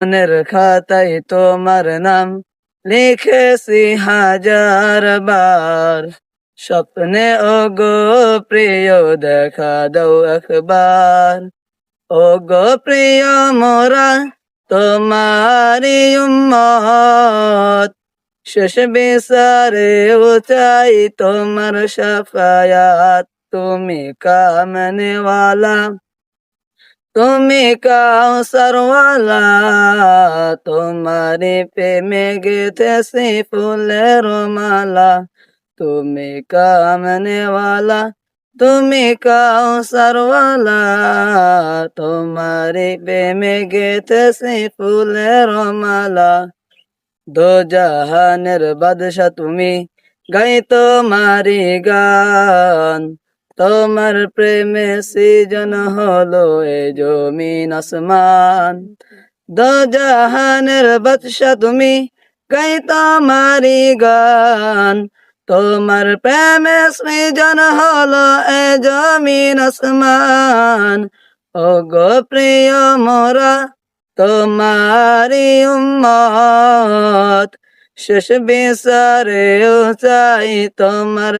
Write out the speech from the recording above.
মনের খাতায় তোমার নাম লিখেছি হাজার বার। স্বপ্নে ও প্রিয়, দেখা দাও একবার। ও প্রিয় মোরা তোমারি উম্মত। শেষ বিচারে উচাই তোমার সাফায়াত। তুমি কামনেওয়ালা তুমি কাউসারওয়ালা তোমারি প্রেমে গেথেছি ফুলের মালা। তুমি কামনেওয়ালা, তুমি কাউসারওয়ালা তোমারি প্রেমে গেথেছি ফুলের মালা। দো জাহানের বাদশা তুমি গাই তোমারি গান তোমার প্রেমে সৃজন হলো এ জমিন আসমান। দো জাহানের বাদশা তুমি গাই তোমারি গান। তোমার প্রেমে সৃজন হলো এ জমিন আসমান। ও গো প্রিয় মোরা তোমারি উম্মত। শেষ বিচারে চাই তোমার